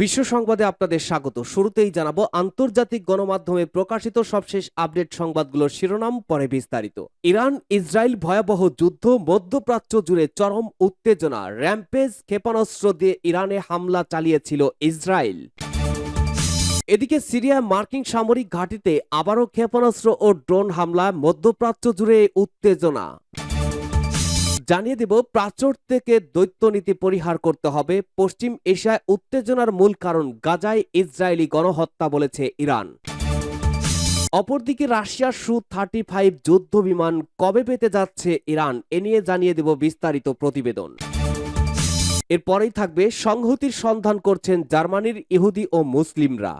বিশ্ব সংবাদে আপনাদের স্বাগত। শুরুতেই জানাব, আন্তর্জাতিক গণমাধ্যমে প্রকাশিত সবশেষ আপডেট সংবাদগুলোর শিরোনাম, পরে বিস্তারিত। ইরান ইসরায়েল ভয়াবহ যুদ্ধ, মধ্যপ্রাচ্য জুড়ে চরম উত্তেজনা, র্যাম্পেজ ক্ষেপণাস্ত্র দিয়ে ইরানে হামলা চালিয়েছিল ইসরায়েল। এদিকে সিরিয়ায় মার্কিন সামরিক ঘাঁটিতে আবারও ক্ষেপণাস্ত্র ও ড্রোন হামলা মধ্যপ্রাচ্য জুড়ে উত্তেজনা। জানিয়ে দেব, প্রাচুর থেকে দৈত্য নীতি পরিহার করতে হবে। পশ্চিম এশিয়ায় উত্তেজনার মূল কারণ গাজায় ইসরায়েলি গণহত্যা বলেছে ইরান। অপরদিকে রাশিয়ার সু থার্টি ফাইভ যুদ্ধ বিমান কবে পেতে যাচ্ছে ইরান, এ নিয়ে জানিয়ে দেব বিস্তারিত প্রতিবেদন। এরপরেই থাকবে সংহতির সন্ধান করছেন জার্মানির ইহুদি ও মুসলিমরা।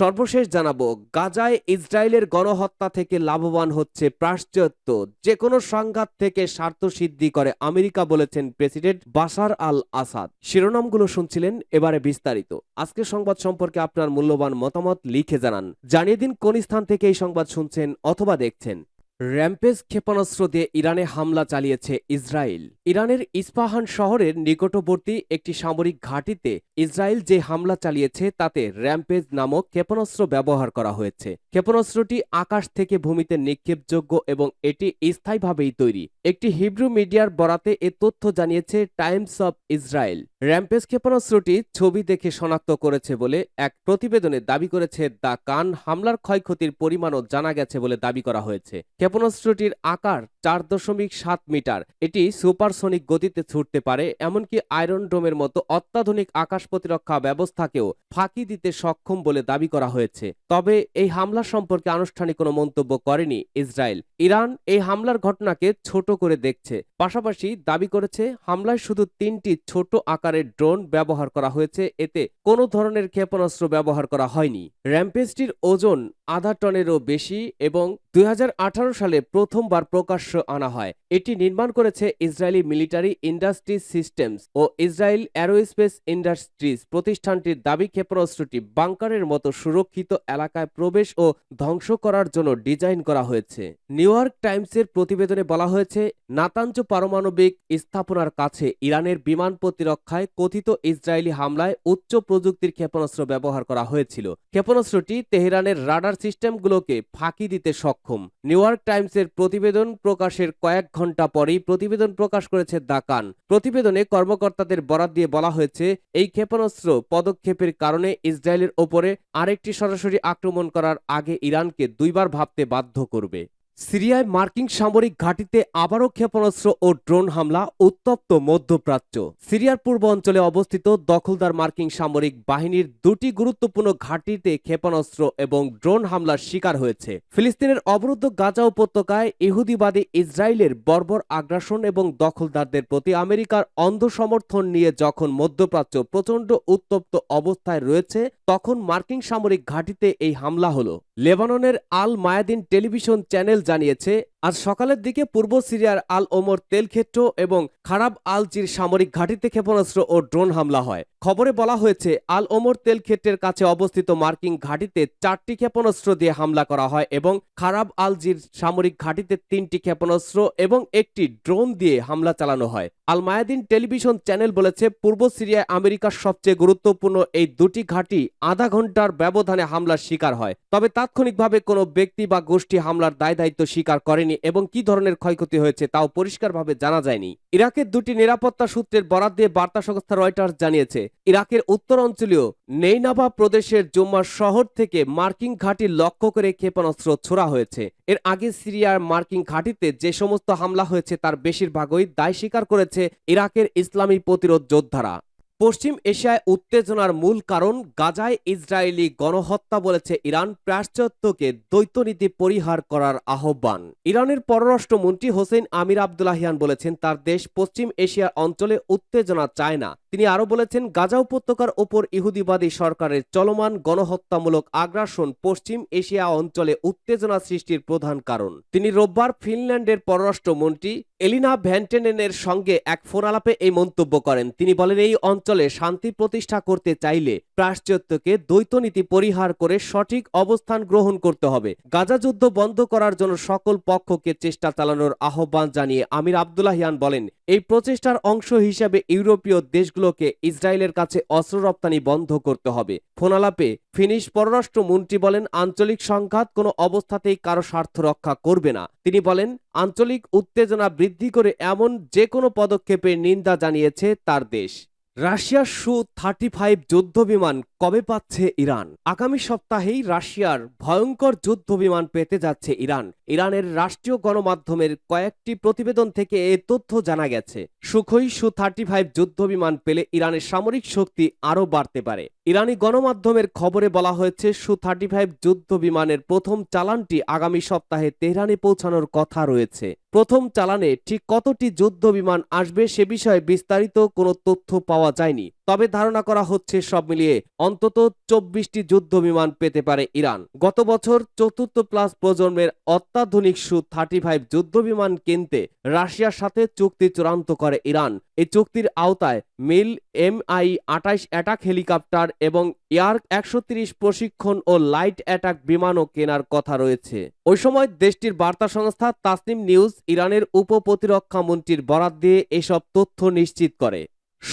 সর্বশেষ জানাব, গাজায় ইসরায়েলের গণহত্যা থেকে লাভবান হচ্ছে প্রাশ্চাত্য। যে কোনো সংঘাত থেকে স্বার্থ সিদ্ধি করে আমেরিকা বলেছেন প্রেসিডেন্ট বাশার আল আসাদ শিরোনামগুলো শুনছিলেন, এবারে বিস্তারিত। আজকে সংবাদ সম্পর্কে আপনার মূল্যবান মতামত লিখে জানান। জানিয়ে দিন কোন স্থান থেকে এই সংবাদ শুনছেন অথবা দেখছেন। র্যাম্পেজ ক্ষেপণাস্ত্র দিয়ে ইরানে হামলা চালিয়েছে ইসরায়েল। ইরানের ইস্পাহান শহরের নিকটবর্তী একটি সামরিক ঘাঁটিতে ইসরায়েল যে হামলা চালিয়েছে, তাতে র্যাম্পেজ নামক ক্ষেপণাস্ত্র ব্যবহার করা হয়েছে। ক্ষেপণাস্ত্রটি আকাশ থেকে ভূমিতে নিক্ষেপযোগ্য এবং এটি স্থায়ীভাবেই তৈরি। একটি হিব্রু মিডিয়ার বরাতে এ তথ্য জানিয়েছে টাইমস অব ইসরায়েল। র্যাম্পেজ ক্ষেপণাস্ত্রটি ছবি দেখে শনাক্ত করেছে বলে এক প্রতিবেদনে দাবি করেছে, দ্য কান হামলার ক্ষয়ক্ষতির পরিমাণও জানা গেছে বলে দাবি করা হয়েছে। ক্ষেপণাস্ত্রটির আকার চার দশমিক সাত মিটার। এটি সুপারসনিক গতিতে ছুটতে পারে, এমনকি আয়রন ডোমের মতো অত্যাধুনিক আকাশ প্রতিরক্ষা ব্যবস্থাকেও ফাঁকি দিতে সক্ষম বলে দাবি করা হয়েছে। তবে এই হামলা সম্পর্কে আনুষ্ঠানিক কোনো মন্তব্য করেনি ইসরায়েল। ইরান এই হামলার ঘটনাকে ছোট করে দেখছে। পাশাপাশি দাবি করেছে, হামলায় শুধু তিনটি ছোট আকারের ড্রোন ব্যবহার করা হয়েছে, এতে কোনো ধরনের ক্ষেপণাস্ত্র ব্যবহার করা হয়নি। র্যাম্পেজটির ওজন আধা টনেরও বেশি এবং দুই হাজার আঠারো সালে প্রথমবার প্রকাশ্য আনা হয়। এটি নির্মাণ করেছে ইসরায়েলি মিলিটারি ইন্ডাস্ট্রি সিস্টেমস ও ইসরায়েল অ্যারোস্পেস ইন্ডাস্ট্রিজ প্রতিষ্ঠানটির দাবি, ক্ষেপণাস্ত্রটি বাংকারের মতো সুরক্ষিত এলাকায় প্রবেশ ও ধ্বংস করার জন্য ডিজাইন করা হয়েছে। নিউ ইয়র্ক টাইমসের প্রতিবেদনে বলা হয়েছে নাতাঞ্জ পারমাণবিক স্থাপনার কাছে ইরানের বিমান প্রতিরক্ষায় কথিত ইসরায়েলি হামলায় উচ্চ প্রযুক্তির ক্ষেপণাস্ত্র ব্যবহার করা হয়েছিল। ক্ষেপণাস্ত্রটি তেহরানের রাডার সিস্টেমগুলোকে ফাঁকি দিতে সক্ষম। নিউ ইয়র্ক টাইমসের প্রতিবেদন প্রকাশের কয়েক ঘণ্টা পরেই প্রতিবেদন প্রকাশ করেছে দাকান প্রতিবেদনে কর্মকর্তাদের বরাত দিয়ে বলা হয়েছে, এই ক্ষেপণাস্ত্র পদক্ষেপের কারণে ইসরায়েলের ওপরে আরেকটি সরাসরি আক্রমণ করার আগে ইরানকে দুইবার ভাবতে বাধ্য করবে। সিরিয়ায় মার্কিন সামরিক ঘাঁটিতে আবারও ক্ষেপণাস্ত্র ও ড্রোন হামলা উত্তপ্ত মধ্যপ্রাচ্য। সিরিয়ার পূর্ব অঞ্চলে অবস্থিত দখলদার মার্কিন সামরিক বাহিনীর দুটি গুরুত্বপূর্ণ ঘাঁটিতে ক্ষেপণাস্ত্র এবং ড্রোন হামলার শিকার হয়েছে। ফিলিস্তিনের অবরুদ্ধ গাজা উপত্যকায় ইহুদিবাদী ইসরায়েলের বর্বর আগ্রাসন এবং দখলদারদের প্রতি আমেরিকার অন্ধ সমর্থন নিয়ে যখন মধ্যপ্রাচ্য প্রচণ্ড উত্তপ্ত অবস্থায় রয়েছে, তখন মার্কিন সামরিক ঘাঁটিতে এই হামলা হলো। লেবাননের আল মায়াদিন টেলিভিশন চ্যানেল জানিয়েছে, আজ সকালের দিকে পূর্ব সিরিয়ার আল ওমর তেলক্ষেত্র এবং খারাপ আলচির সামরিক ঘাঁটিতে ক্ষেপণাস্ত্র ও ড্রোন হামলা হয়। খবরে বলা হয়েছে, আল ওমর তেলক্ষেত্রের কাছে অবস্থিত মার্কিন ঘাঁটিতে চারটি ক্ষেপণাস্ত্র দিয়ে হামলা করা হয় এবং খারাপ আলজির সামরিক ঘাঁটিতে তিনটি ক্ষেপণাস্ত্র এবং একটি ড্রোন দিয়ে হামলা চালানো হয়। আল মায়াদিন টেলিভিশন চ্যানেল বলেছে, পূর্ব সিরিয়ায় আমেরিকার সবচেয়ে গুরুত্বপূর্ণ এই দুটি ঘাঁটি আধা ঘণ্টার ব্যবধানে হামলার শিকার হয়। তবে তাৎক্ষণিকভাবে কোনো ব্যক্তি বা গোষ্ঠী হামলার দায় দায়িত্ব স্বীকার করেনি এবং কি ধরনের ক্ষয়ক্ষতি হয়েছে তাও পরিষ্কারভাবে জানা যায়নি। ইরাকের দুটি নিরাপত্তা সূত্রের বরাত দিয়ে বার্তা সংস্থা রয়টার্স জানিয়েছে ইরাকের উত্তর অঞ্চলীয় নেইনাভা প্রদেশের জুম্মার শহর থেকে মার্কিং ঘাঁটি লক্ষ্য করে ক্ষেপণাস্ত্র ছোড়া হয়েছে। এর আগে সিরিয়ার মার্কিং ঘাঁটিতে যে সমস্ত হামলা হয়েছে তার বেশিরভাগই দায় স্বীকার করেছে ইরাকের ইসলামী প্রতিরোধ যোদ্ধারা। পশ্চিম এশিয়ায় উত্তেজনার মূল কারণ গাজায় ইসরায়েলি গণহত্যা বলেছে ইরান প্রাশ্চাত্যকে দ্বৈতনীতি পরিহার করার আহ্বান। ইরানের পররাষ্ট্রমন্ত্রী হোসেন আমির আবদুল্লাহিয়ান বলেছেন, তার দেশ পশ্চিম এশিয়ার অঞ্চলে উত্তেজনা চায় না। তিনি আরও বলেছেন, গাজা উপত্যকার ওপর ইহুদিবাদী সরকারের চলমান গণহত্যামূলক আগ্রাসন পশ্চিম এশিয়া অঞ্চলে উত্তেজনা সৃষ্টির প্রধান কারণ। তিনি রোববার ফিনল্যান্ডের পররাষ্ট্রমন্ত্রী এলিনা ভ্যান্টেনেনের সঙ্গে এক ফোন আলাপে এই মন্তব্য করেন। তিনি বলেন, এই অঞ্চলে শান্তি প্রতিষ্ঠা করতে চাইলে প্রাশ্চাত্যকে দ্বৈতনীতি পরিহার করে সঠিক অবস্থান গ্রহণ করতে হবে। গাজা যুদ্ধ বন্ধ করার জন্য সকল পক্ষকে চেষ্টা চালানোর আহ্বান জানিয়ে আমির আবদুল্লাহিয়ান বলেন, এই প্রচেষ্টার অংশ হিসেবে ইউরোপীয় দেশগুলোকে ইসরায়েলের কাছে অস্ত্র রপ্তানি বন্ধ করতে হবে। ফোনালাপে ফিনিশ পররাষ্ট্রমন্ত্রী বলেন, আঞ্চলিক সংঘাত কোনো অবস্থাতেই কারও স্বার্থ রক্ষা করবে না। তিনি বলেন, আঞ্চলিক উত্তেজনা বৃদ্ধি করে এমন যে কোনো পদক্ষেপের নিন্দা জানিয়েছে তার দেশ। রাশিয়ার সু থার্টি ফাইভ যুদ্ধ বিমান কবে পাচ্ছে ইরান? আগামী সপ্তাহেই রাশিয়ার ভয়ঙ্কর যুদ্ধ বিমান পেতে যাচ্ছে ইরান। ইরানের রাষ্ট্রীয় গণমাধ্যমের কয়েকটি প্রতিবেদন থেকে এ তথ্য জানা গেছে। সুখই সু থার্টি ফাইভ যুদ্ধ বিমান পেলে ইরানের সামরিক শক্তি আরও বাড়তে পারে। ইরানি গণমাধ্যমের খবরে বলা হয়েছে সু থার্টি ফাইভ যুদ্ধ বিমানের প্রথম চালানটি আগামী সপ্তাহে তেহরানে পৌঁছানোর কথা রয়েছে। প্রথম চালানে ঠিক কতটি যুদ্ধ বিমান আসবে সে বিষয়ে বিস্তারিত কোনো তথ্য পাওয়া যায়নি, তবে ধারণা করা হচ্ছে সব মিলিয়ে অন্তত চব্বিশটি যুদ্ধ বিমান পেতে পারে ইরান। গত বছর চতুর্থ প্লাস প্রজন্মের অত্যাধুনিক সু থার্টি ফাইভ যুদ্ধ বিমান কিনতে রাশিয়ার সাথে চুক্তি চূড়ান্ত করে ইরান। এই চুক্তির আওতায় মিল এম আই আটাইশ অ্যাটাক হেলিকপ্টার এবং এয়ার একশো প্রশিক্ষণ ও লাইট অ্যাটাক বিমানও কেনার কথা রয়েছে। ওই সময় দেশটির বার্তা সংস্থা তাসনিম নিউজ ইরানের উপ প্রতিরক্ষা মন্ত্রীর বরাত দিয়ে এসব তথ্য নিশ্চিত করে।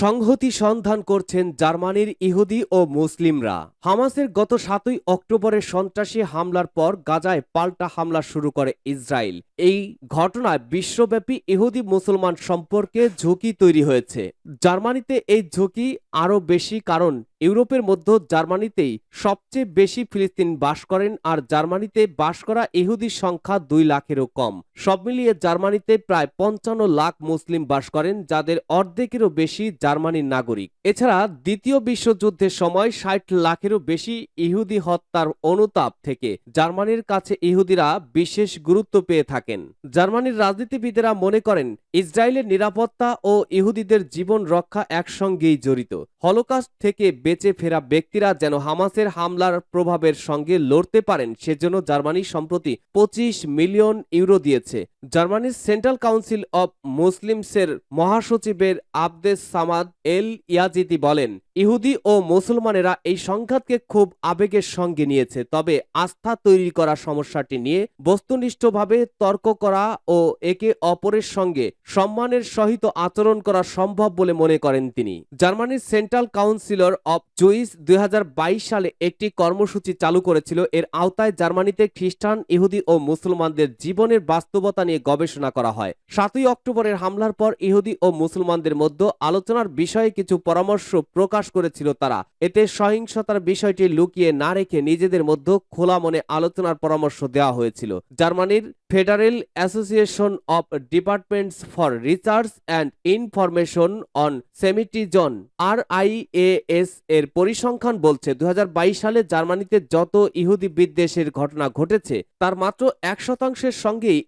সংহতি সন্ধান করছেন জার্মানির ইহুদি ও মুসলিমরা। হামাসের গত সাতই অক্টোবরের সন্ত্রাসী হামলার পর গাজায় পাল্টা হামলা শুরু করে ইসরায়েল। এই ঘটনায় বিশ্বব্যাপী ইহুদি মুসলমান সম্পর্কে ঝুঁকি তৈরি হয়েছে। জার্মানিতে এই ঝুঁকি আরও বেশি কারণ ইউরোপের মধ্যে জার্মানিতেই সবচেয়ে বেশি ফিলিস্তিন বাস করেন আর জার্মানিতে বাস করা ইহুদির সংখ্যা দুই লাখেরও কম। সব মিলিয়ে জার্মানিতে প্রায় পঞ্চান্ন লাখ মুসলিম বাস করেন, যাদের অর্ধেকেরও বেশি জার্মানির নাগরিক। এছাড়া দ্বিতীয় বিশ্বযুদ্ধের সময় ষাট লাখেরও বেশি ইহুদি হত্যার অনুতাপ থেকে জার্মানির কাছে ইহুদিরা বিশেষ গুরুত্ব পেয়ে থাকেন। জার্মানির রাজনীতিবিদেরা মনে করেন, ইসরায়েলের নিরাপত্তা ও ইহুদিদের জীবন রক্ষা একসঙ্গেই জড়িত। হলোকাস্ট থেকে বেঁচে ফেরা ব্যক্তিরা যেন হামাসের হামলার প্রভাবের সঙ্গে লড়তে পারেন, সেজন্য জার্মানি সম্প্রতি পঁচিশ মিলিয়ন ইউরো দিয়েছে। জার্মানির সেন্ট্রাল কাউন্সিল অব মুসলিমসের মহাসচিবের আবদেস সামাদ এল ইয়াজিদি বলেন, ইহুদি ও মুসলমানেরা এই সংঘাতকে খুব আবেগের সঙ্গে নিয়েছে, তবে আস্থা তৈরি করা সমস্যাটি নিয়ে বস্তুনিষ্ঠভাবে তর্ক করা ও একে অপরের সঙ্গে সম্মানের সহিত আচরণ করা সম্ভব বলে মনে করেন তিনি। জার্মানির সেন্ট্রাল কাউন্সিলর অব জুইস দুই হাজার বাইশ সালে একটি কর্মসূচি চালু করেছিল, এর আওতায় জার্মানিতে খ্রিস্টান, ইহুদি ও মুসলমানদের জীবনের বাস্তবতা নিয়ে গবেষণা করা হয়। সাতই অক্টোবরের হামলার পর ইহুদি ও মুসলমানদের মধ্যে আলোচনার বিষয়ে কিছু পরামর্শ প্রকাশ করেছিল তারা। এতে সহিংসতার বিষয়টি লুকিয়ে না রেখে নিজেদের মধ্যে খোলা মনে আলোচনার পরামর্শ দেওয়া হয়েছিল। জার্মানির federal association of departments for research and information on semitism R IAS এর পরিসংখ্যান বলছে দু হাজার বাইশ সালে জার্মানিতে যত ইহুদি বিদ্বেষের ঘটনা ঘটেছে, তার মাত্র এক শতাংশের সঙ্গেই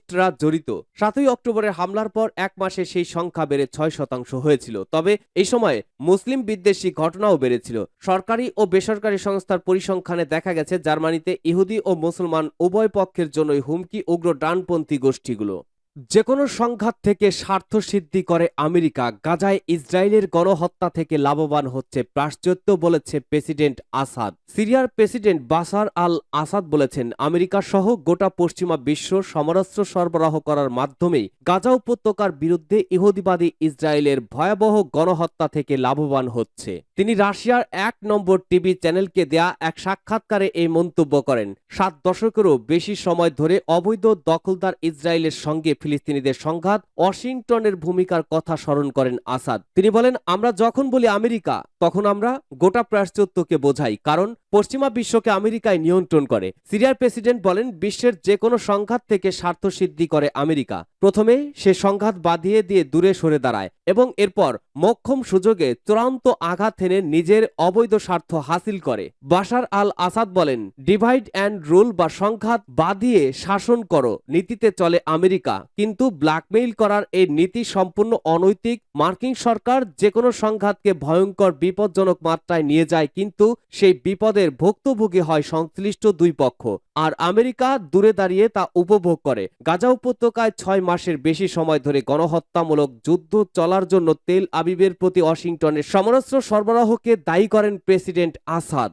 ইসলামিস্টরা জড়িত। সাতই অক্টোবরের হামলার পর এক মাসে সেই সংখ্যা বেড়ে ছয় শতাংশ হয়েছিল। তবে এই সময় মুসলিম বিদ্বেষী ঘটনাও বেড়েছিল। সরকারি ও বেসরকারি সংস্থার পরিসংখ্যানে দেখা গেছে, জার্মানিতে ইহুদি ও মুসলমান উভয় পক্ষের জন্যই হুমকি, উগ্র ডানপন্থী গোষ্ঠীগুলো। যে কোনো সংঘাত থেকে স্বার্থ সিদ্ধি করে আমেরিকা, গাজায় ইসরায়েলের গণহত্যা থেকে লাভবান হচ্ছে প্রাশ্চাত্য বলেছে প্রেসিডেন্ট আসাদ। সিরিয়ার প্রেসিডেন্ট বাসার আল আসাদ বলেছেন, আমেরিকা সহ গোটা পশ্চিমা বিশ্ব সমরাস্ত্র সরবরাহ করার মাধ্যমেই গাজা উপত্যকার বিরুদ্ধে ইহুদিবাদী ইসরায়েলের ভয়াবহ গণহত্যা থেকে লাভবান হচ্ছে। তিনি রাশিয়ার এক নম্বর টিভি চ্যানেলকে দেয়া এক সাক্ষাৎকারে এই মন্তব্য করেন, সাত দশকেরও বেশি সময় ধরে অবৈধ দখলদার ইসরায়েলের সঙ্গে ফিলিস্তিনিদের সংঘাত ওয়াশিংটনের ভূমিকার কথা স্মরণ করেন আসাদ। তিনি বলেন, আমরা যখন বলি আমেরিকা, তখন আমরা গোটা প্রাশ্চাত্যকে বোঝাই, কারণ পশ্চিমা বিশ্বকে আমেরিকায় নিয়ন্ত্রণ করে। সিরিয়ার প্রেসিডেন্ট বলেন, বিশ্বের যে কোনো সংঘাত থেকে স্বার্থ সিদ্ধি করে আমেরিকা। প্রথমে সে সংঘাত বাঁধিয়ে দিয়ে দূরে সরে দাঁড়ায় এবং এরপর মক্ষম সুযোগে চূড়ান্ত আঘাত হেনে নিজের অবৈধ স্বার্থ হাসিল করে। বাশার আল আসাদ বলেন, ডিভাইড অ্যান্ড রুল বা সংঘাত বাঁধিয়ে শাসন করো, নীতিতে চলে আমেরিকা। কিন্তু ব্ল্যাকমেইল করার এই নীতি সম্পূর্ণ অনৈতিক। মার্কিন সরকার যে কোনো সংঘাতকে ভয়ঙ্কর, বিপজ্জনক মাত্রায় নিয়ে যায়, কিন্তু সেই বিপদের ভুক্তভোগী হয় সংশ্লিষ্ট দুই পক্ষ। আর আমেরিকা দূরে দাঁড়িয়ে তা উপভোগ করে। গাজা উপত্যকায় ছয় মাসের বেশি সময় ধরে গণহত্যামূলক যুদ্ধ চলার জন্য তেল আবিবের প্রতি ওয়াশিংটনের সমরাস্ত্র সরবরাহকে দায়ী করেন প্রেসিডেন্ট আসাদ।